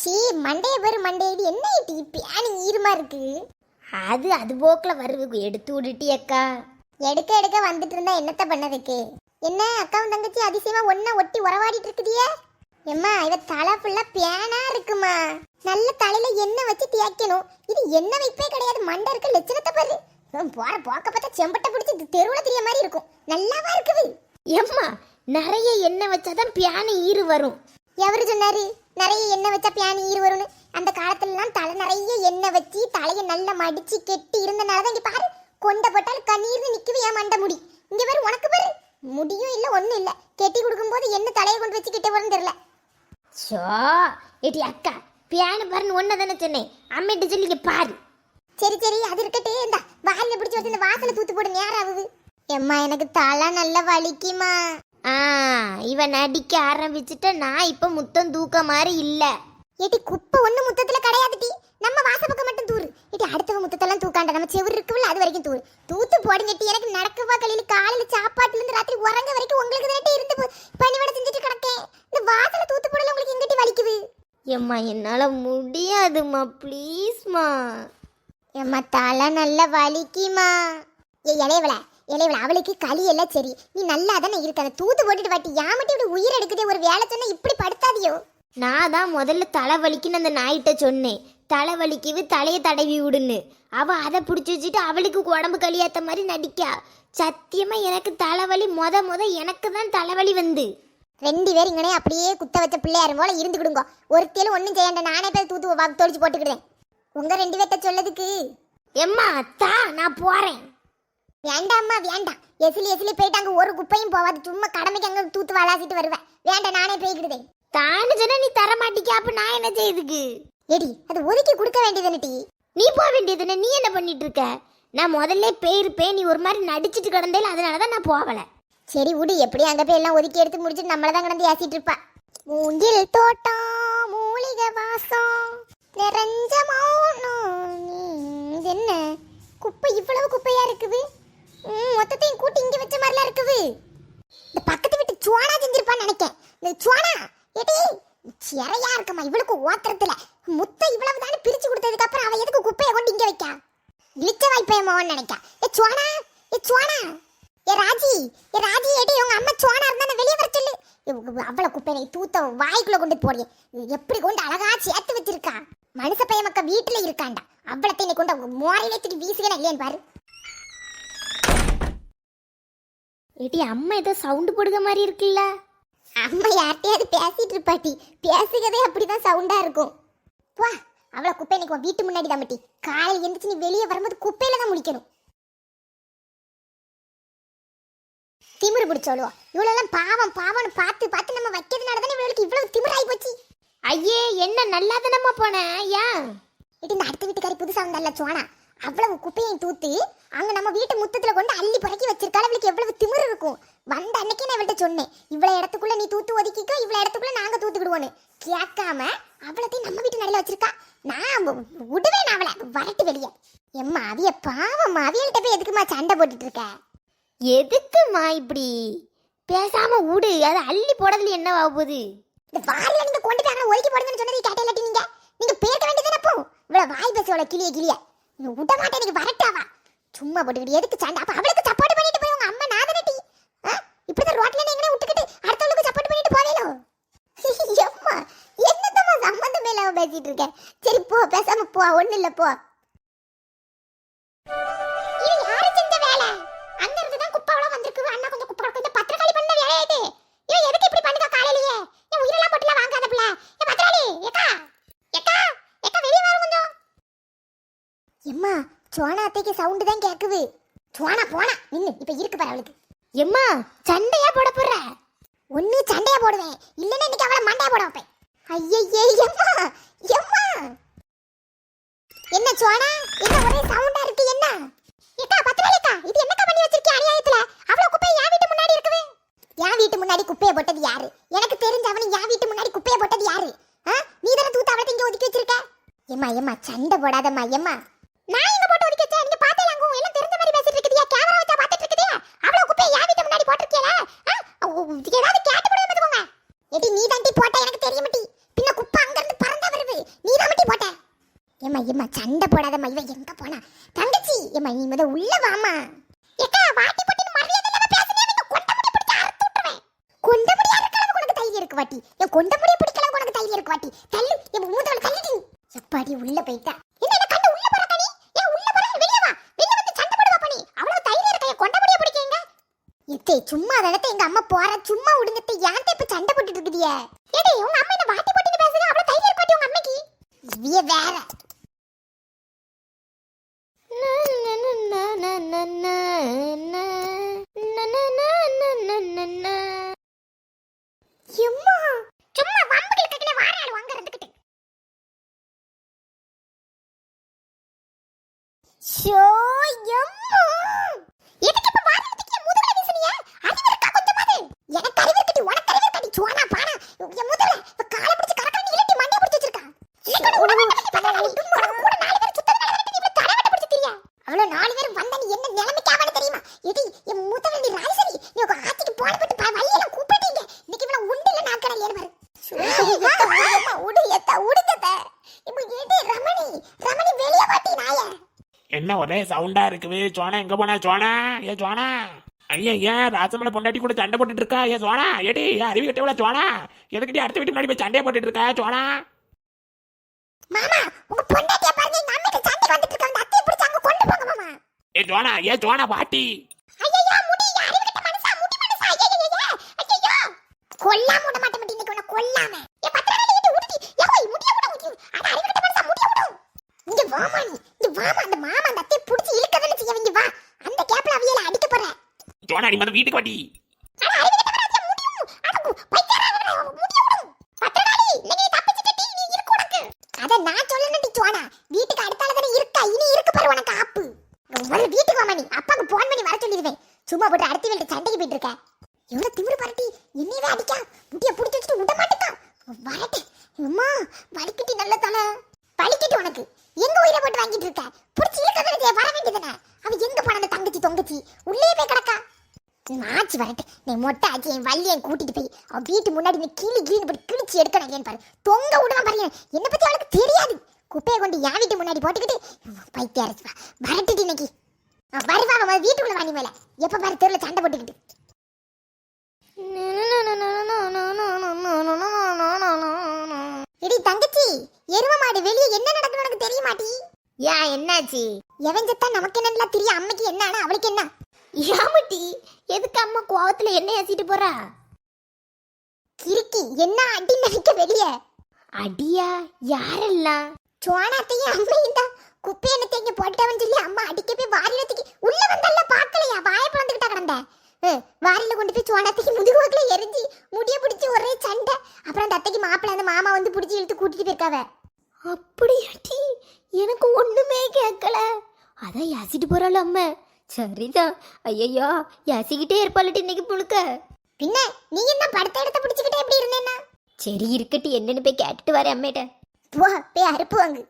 சீ மண்டைய பேரு மண்டையடி என்ன டீ பியானி ஈரமா இருக்கு? அது அது போக்கில் வருது எடுத்து விட்டுட்டி அக்கா. எடுக்க எடுக்க வந்துட்டு இருந்தா என்னத்த பண்ணதுக்கு? என்ன அக்காவும் தங்கச்சி அதிசயமா ஒன்னா ஒட்டி உறவாடிட்டு இருக்குதியே? எம்மா இவ தலை ஃபுல்லா பேனா இருக்குமா? நல்ல தலையில எண்ணெய் வச்சு தேய்க்கணும். இது எண்ணெய் வைப்பே கிடையாது மண்டை இருக்க லட்சணத்தை பாரு. போற போக்க பார்த்தா செம்பட்டை பிடிச்சி தெருவுல தெரிய மாதிரி இருக்கும். நல்லாவா இருக்குது? ஏம்மா நிறைய எண்ணெய் வச்சாதான் பியானு ஈறு வரும். எவரு சொன்னாரு? நிறைய எண்ணெய் வச்சா பியானி ஈர் வரும்னு. அந்த காலத்துலலாம் தலை நிறைய எண்ணெய் வச்சு தலையை நல்லா மடிச்சு கெட்டி இருந்தனால தான் இங்க பாரு கொண்ட போட்டால் கண்ணீர்னு நிக்கவே என் மண்டை முடி. இங்க பாரு உனக்கு பாரு. முடியும் இல்ல ஒண்ணும் இல்ல. கெட்டி கொடுக்கும்போது என்ன தலையை கொண்டு வச்சு கிட்ட வரும் தெரியல. ஷோ ஏடி அக்கா பியானு பாருன்னு ஒன்று தானே சொன்னேன். அம்மிட்ட சொல்லிக்க பாரு. சரி சரி அது இருக்கட்டே இந்த வாயில பிடிச்சு வச்சு இந்த வாசல தூத்து போடு நேரம் ஆகுது. எம்மா எனக்கு தலை நல்லா வலிக்குமா? ஆ இவன் நடிக்க ஆரம்பிச்சுட்ட நான் இப்போ முத்தம் தூக்க மாதிரி இல்லை. ஏட்டி குப்பை ஒண்ணு முத்தத்துல கிடையாதுடி நம்ம வாச பக்கம் மட்டும் தூரு ஏட்டி அடுத்தவ முத்தத்தெல்லாம் தூக்காண்ட. நம்ம செவுரு இருக்குல்ல அது வரைக்கும் தூரு தூத்து போடுங்கட்டி எனக்கு நடக்கவா கலையில காலையில சாப்பாட்டுல இருந்து ராத்திரி உறங்க வரைக்கும் உங்களுக்கு தானே இருந்து போ- பணிவிட செஞ்சுட்டு கிடக்கேன். இந்த வாசல தூத்து போடல உங்களுக்கு எங்கிட்டி வலிக்குது? எம்மா என்னால் முடியாதும்மா ப்ளீஸ்மா எம்மா தலை நல்லா வலிக்குமா? ஏ இளையவள இளையவள அவளுக்கு களி எல்லாம் சரி. நீ நல்லா தானே இருக்க? அதை தூத்து போட்டுட்டு வாட்டி. ஏன் இப்படி உயிர் எடுக்குதே? ஒரு வேலை சொன்னா இப்படி படுத்தாதியோ? நான் தான் முதல்ல தலைவலிக்குன்னு அந்த நாய்கிட்ட சொன்னேன். தலைவலிக்குது தலையை தடவி விடுன்னு. அவ அதை பிடிச்சி வச்சுட்டு அவளுக்கு உடம்பு களியாத்த மாதிரி நடிக்கா. சத்தியமா எனக்கு தலைவலி மொத மொத எனக்கு தான் தலைவலி வந்து. ரெண்டு பேரும் இங்கனே அப்படியே குத்த வச்ச பிள்ளையாரும் போல இருந்துக்கிடுங்க ஒருத்தேலும் ஒன்றும் செய்யாண்ட. நானே போய் தூத்து தொளிச்சு போட்டுக்கிடுவேன். உங்க ரெண்டு பேர்த்த சொல்லதுக்கு. எம்மா தா நான் போறேன். வேண்டாம்மா வேண்டாம் எசிலி எசிலி போயிட்டாங்க ஒரு குப்பையும் போவாது. சும்மா கடமைக்கு அங்க தூத்து வளாசிட்டு வருவேன். வேண்டாம் நானே போய்க்கிடுதேன் தானு சொன்னா நீ தர மாட்டிக்க அப்ப நான் என்ன செய்யுதுக்கு எடி அது ஒதுக்கி கொடுக்க வேண்டியதுன்னு டீ. நீ போக வேண்டியதுன்னு நீ என்ன பண்ணிட்டு இருக்க நான் முதல்ல பேயிருப்பேன் நீ ஒரு மாதிரி நடிச்சிட்டு கிடந்தேல அதனால தான் நான் போகல. சரி விடு எப்படி அங்க போய் எல்லாம் ஒதுக்கி எடுத்து முடிச்சுட்டு நம்மள தான் கிடந்து ஏசிட்டு இருப்பா. மூங்கில் தோட்டம் மூலிகை வாசம் நிறைஞ்ச மௌனம். என்ன? குப்பை இவ்வளவு குப்பையா இருக்குது? மொத்தத்தையும் கூட்டி இங்க வச்ச மாதிரிலாம் இருக்குது. இந்த பக்கத்து வீட்டு சுவானா செஞ்சிருப்பான்னு நினைக்கேன். இந்த சுவானா எடி சிறையா இருக்கம்மா இவளுக்கு ஓத்துறதுல முத்த இவ்வளவு தானே பிரிச்சு கொடுத்ததுக்கு அப்புறம் அவ எதுக்கு குப்பையை கொண்டு இங்க வைக்கா? இழிச்ச வாய்ப்பயமாவன்னு நினைக்கா. ஏ சுவானா ஏ சுவானா. ஏ ராஜி ஏ ராஜி ஏடி உங்க அம்மா சுவானா இருந்தா வெளியே வர சொல்லு. அவ்வளவு குப்பையை தூத்த வாய்க்குள்ள கொண்டு போடிய எப்படி கொண்டு அழகா சேர்த்து வச்சிருக்கா? மனுஷ பையன் மக்க வீட்டுல இருக்காண்டா. அவ்வளத்தை கொண்டு அவங்க மோரையிலே தூக்கி வீசுகிறேன் இல்லையான்னு பாரு. ஏடி அம்மா ஏதோ சவுண்டு போடுக மாதிரி இருக்குல்ல? அம்மா யார்கிட்டயாவது பேசிட்டு இருப்பாட்டி பேசுகிறதே அப்படிதான் சவுண்டா இருக்கும். வா அவளை குப்பை உன் வீட்டு முன்னாடி தான் மட்டி காலையில் எந்திரிச்சு நீ வெளியே வரும்போது குப்பையில தான் முடிக்கணும். திமிரு பிடிச்சோளுவோ இவ்வளோலாம் பாவம் பாவம்னு பார்த்து பார்த்து நம்ம வைக்கிறதுனால தானே இவளுக்கு இவ்வளவு திமிராகி போச்சு. ஐயே என்ன நல்லா தானம்மா போனேன் ஏன்? இது இந்த அடுத்த வீட்டுக்காரி புதுசா வந்தால சோனா? அவ்வளவு குப்பையும் தூத்து அங்க நம்ம வீட்டு முத்தத்துல கொண்டு அள்ளி புறக்கி வச்சிருக்காள் அவளுக்கு எவ்வளவு திமிரு இருக்கும். வந்த அன்னைக்கே நான் இவள்கிட்ட சொன்னேன் இவ்வளவு இடத்துக்குள்ள நீ தூத்து ஒதுக்கிக்கோ இவ்வளவு இடத்துக்குள்ள நாங்க தூத்துக்கிடுவோன்னு கேட்காம அவ்வளத்தையும் நம்ம வீட்டு நடுல வச்சிருக்கா. நான் விடுவேன் அவளை வரட்டு வெளியே. எம்மா அவிய பாவம்மா அவியல்கிட்ட போய் எதுக்குமா சண்டை போட்டுட்டு இருக்க? எதுக்குமா இப்படி? பேசாம விடு அது அள்ளி போடுறதுல என்ன ஆக போகுது? இந்த வாரில நீங்க கொண்டுட்டாங்க ஒதுக்கி போடுங்கன்னு சொன்னது கேட்ட இல்லாட்டி நீங்க? நீங்க பேக்க வேண்டியதானே போ இவ்வளவு வாய் பேச இவ்வளவு கிளிய கிளிய. நீ விட மாட்டேன் வரட்டாவா சும்மா போட்டுக்கிட்டு எதுக்கு சண்டை? அப்ப அவளுக்கு சப்போர்ட் பண்ணிட்டு போய் உங்க அம்மா நாதனே டீ இப்படிதான் ரோட்ல நீங்களே விட்டுக்கிட்டு அடுத்தவளுக்கு சப்போர்ட் பண்ணிட்டு போவேலோ? எம்மா என்னத்தம்மா சம்மந்தமே இல்லாம பேசிட்டு இருக்கேன். சரி போ பேசாம போ ஒண்ணு இல்ல போ. இது யாரு செஞ்ச வேலை? அங்க இருந்து தான் குப்பை வந்திருக்கு. அண்ணா கொஞ்சம் குப்பை கொஞ்சம் பத்திரக்காளி பண்ண வேலை இது? இவன் எதுக்கு இப்படி பண்ணுதா காலையிலேயே? என் உயிரெல்லாம் போட்டுலாம் வாங்காத பிள்ளை. ஏ பத்திராளி ஏக்கா ஏக்கா ஏக்கா வெளியே வர கொஞ்சம். எம்மா சுவானா அத்தைக்கு சவுண்டு தான் கேக்குது. சுவானா போனா நின்னு இப்ப இருக்கு பாரு அவளுக்கு. எம்மா சண்டையா போட போடுற ஒன்று சண்டையா போடுவேன். இல்லைன்னா இன்னைக்கு அவளை மண்டையா போட வைப்பேன். ஐயையே எம்மா எம்மா. என்ன சுவானா? என்ன ஒரே சவுண்டா இருக்கு என்ன? ஏக்கா பத்திராளிக்கா இது என்னக்கா பண்ணி வச்சிருக்கீங்க அநியாயத்துல? அவ்வளவு குப்பை என் வீட்டு முன்னாடி இருக்கவே. என் வீட்டு முன்னாடி குப்பையை போட்டது யாரு? எனக்கு தெரிஞ்ச அவனு என் வீட்டு முன்னாடி குப்பையை போட்டது யாரு? ஆ? நீ தானே தூத்து அவளை இங்க ஒதுக்கி வச்சிருக்க? எம்மா எம்மா சண்டை போடாதம்மா எம்மா நான் எங்க போட்டு ஒதுக்கி வச்சேன் நீங்க பார்த்தே அங்க எல்லாம் தெரிஞ்ச மாதிரி பேசிட்டு இருக்குதியா கேமரா வச்சா பார்த்துட்டு இருக்குதியா அவ்வளவு குப்பையை என் வீட்டு முன்னாடி போட்டிருக்கீல ஏதாவது கேட்டு போடுங்க பாத்துக்கோங்க எடி நீ தாண்டி போட்டா எனக்கு தெரிய மாட்டி பின்ன குப்பை அங்க இருந்து பறந்தா வருது ஏம்மா சண்டை போடாதம்மா. இவ எங்க போனா? தங்கச்சி! ஏம்மா நீ முத உள்ள வாமா ஏக்கா வாட்டி போட்டு மரியாதை இல்லாம பேசுனே நீங்க கொண்ட முடி பிடிச்சு அறுத்து விட்டுறேன் கொண்ட முடி அறுக்கலாம் உனக்கு தைரியம் இருக்கு வாட்டி. என் கொண்ட முடி பிடிக்கலாம் உனக்கு தைரியம் இருக்கு வாட்டி. தள்ளு. என் மூத்தவள தள்ளிடி. எப்பாடி உள்ள போயிட்டா? என்ன என்ன உள்ள போற கனி? ஏன் உள்ள போற வெளிய வா. வெளிய வந்து சண்டை போடுவா பண்ணி. அவ்வளவு தைரியம் இருக்கா? என் கொண்ட முடிய பிடிக்கங்க எத்தே சும்மா அதடத்தை எங்க அம்மா போற? சும்மா விடுங்கத்தை ஏன் இப்ப சண்டை போட்டுட்டு இருக்குதியே ஏடே உங்க அம்மா என்ன வாட்டி போட்டு பேசுது அவ்வளவு தைரியம் இருக்காட்டி உங்க அம்மைக்கு? இவிய வேற. எம்மா சும்மா வம்புகளுக்கு வாராள் வாங்க இருந்துக்கிட்டு ஷோ எம்மா எதுக்கு இப்ப வாரத்துக்கு முதுகுல வீசுனிய அறிவு இருக்கா கொஞ்சமாது எனக்கு அறிவு இருக்கட்டி உனக்கு அறிவு இருக்கட்டி சுவானா பானா என் முதுகுல இப்ப காலை பிடிச்சு கரக்கறன்னு இழுட்டி மண்டைய பிடிச்சு வச்சிருக்கா இல்லக்கட உடனே பதறாடி கூட நாலு பேர் சுத்தம் நடந்துட்டு நீ இப்ப தலைவட்ட பிடிச்சு திரியா அவ்வளவு நாலு பேர் வந்தா நீ என்ன நிலைமைக்கு ஆவானு தெரியுமா எடி என் மூத்தவன் நீ ராஜசரி நீ உங்க ஆத்திக்கு போன போட்டு ப- வழியில கூப்பிட்டீங்க இன்னைக்கு இவ்வளவு உண்டு இல்ல நாக்கடல் ஏறு பாரு அம்மா, உடு எத்த உடுக்கத்த இப்போ ஏடி ரமணி ரமணி வெளிய வாட்டி நாய என்ன ஒரே சவுண்டா இருக்குது சோனா எங்க போனா சோனா ஏ சோனா ஐயா ஏன் ராசமலை பொண்டாட்டி கூட சண்டை போட்டுட்டு இருக்கா ஏ சோனா ஏடி ஏன் அறிவு கட்டவள சோனா எதுக்கிட்டே அடுத்த வீட்டு முன்னாடி போய் சண்டையை போட்டுட்டு இருக்கா சோனா மாமா உங்க பொண்டாட்டிய பாருங்க எங்க அம்மிட்ட சண்டை வந்துட்டு இருக்க அந்த அத்தையை பிடிச்சு அங்க கொண்டு போங்க மாமா. ஏ சோனா ஏ சோனா பாட்டி. ஐயையோ முடி அறிவு கட்ட மனுஷா முடி மனுஷா. ஐயையோ ஐயையோ கொல்லாம விட மாட்டேன் மட்டி இன்னைக்கு உன்னை கொல்லாம. ஏ பத்திரகாளி விட்டு விட்டுட்டி ஏய் முடிய விட முடியும் அட அறிவு கட்ட மனுஷா முடிய விடும் இங்க வாமா நீ இங்க வாமா அந்த மாமா அந்த அத்தையை பிடிச்சு இழுக்கதானே செய்ய இங்க வா அந்த கேப்ல அவியல அடிக்க போற சோனா நீ வந்து வீட்டுக்கு வாட்டி அட அறிவு கட்ட மனுஷா முடியும் அட பைத்தியக்காரா முடிய விடும் பத்திரகாளி நீ தப்பிச்சிட்டு நீ இருக்கு உனக்கு அத நான் சொல்லணும்டி சோனா வீட்டுக்கு அடுத்தால தானே இருக்கா இனி இருக்கு பாரு உனக்கு ஆப்பு முதல்ல வீட்டுக்கு வாமா நீ அப்பாக்கு போன் பண்ணி வர சொல்லிடுவேன் சும்மா போட்டு அடுத்து வீட்டு சண்டைக்கு போயிட்டு இருக்க எவ்வளவு திமிரு பரட்டி என்னையவே அடிக்கா முட்டிய புடிச்சு வச்சுட்டு விட. மாட்டேக்கா வரட்டு அம்மா வலிக்கிட்டு நல்ல தலை வலிக்கிட்டு உனக்கு. எங்க உயிரை போட்டு வாங்கிட்டு இருக்க புடிச்சு இழுக்கதானே வர வேண்டியதுதானே அவ எங்க போன அந்த தங்கச்சி தொங்கச்சி உள்ளே போய் கிடக்கா ஆச்சு வரட்டு. நீ மொட்டை ஆச்சு என் வள்ளியை கூட்டிட்டு போய் அவன் வீட்டு முன்னாடி நீ கிளி கிளின்னு போட்டு கிழிச்சு எடுக்கணும் இல்லையான்னு பாரு. தொங்க விடுவான் பாருங்க என்னை பத்தி அவளுக்கு தெரியாது. குப்பையை கொண்டு என் வீட்டு முன்னாடி போட்டுக்கிட்டு பைத்திய அரைச்சு வரட்டுட்டு இன்னைக்கு. வருவா அவன் வீட்டுக்குள்ள வாணி மேல எப்ப பாரு தெருல சண்டை போட்டுக்கிட்டு. இடி தங்கச்சி எரும மாடு வெளியே என்ன நடக்குன்னு உனக்கு தெரிய மாட்டி ஏன் என்னாச்சு? எவன் செத்தா நமக்கு என்னலாம் தெரியும்? அம்மைக்கு என்ன ஆனா அவளுக்கு என்ன? ஏமாட்டி எதுக்கு அம்மா கோவத்துல என்ன ஏசிட்டு போறா? கிறுக்கி என்ன அடி நினைக்க வெளிய? அடியா யாரெல்லாம்? சோனாத்தையும் அம்மையும் தான். குப்பை என்ன தேங்க போட்டவன் சொல்லி அம்மா அடிக்க போய் வாரிலத்துக்கு உள்ள வந்தல்ல பார்க்கலையா? வாய பிளந்துக்கிட்டா கிடந்த. வாரில கொண்டு போய் சோனாத்தைக்கு முதுகுவக்குல எரிஞ்சு முடிய பிடிச்சி ஒரே சண்டை. அப்புறம் அந்த அத்தைக்கு மாப்பிள்ளை அந்த மாமா வந்து பிடிச்சி இழுத்து கூட்டிட்டு போயிருக்காவ. அப்படியாட்டி எனக்கு ஒண்ணுமே கேட்கல. அதான் யாசிட்டு போறாள் அம்மா. சரிதான் ஐயையோ யாசிக்கிட்டே இருப்பாள்ட்டு இன்னைக்கு முழுக்க பின்ன நீ என்ன படுத்த இடத்த பிடிச்சுக்கிட்டே எப்படி இருந்தேன்னா? சரி இருக்கட்டு என்னன்னு போய் கேட்டுட்டு வரேன் அம்மேட்ட. போ போய் அறுப்பு வாங்கு.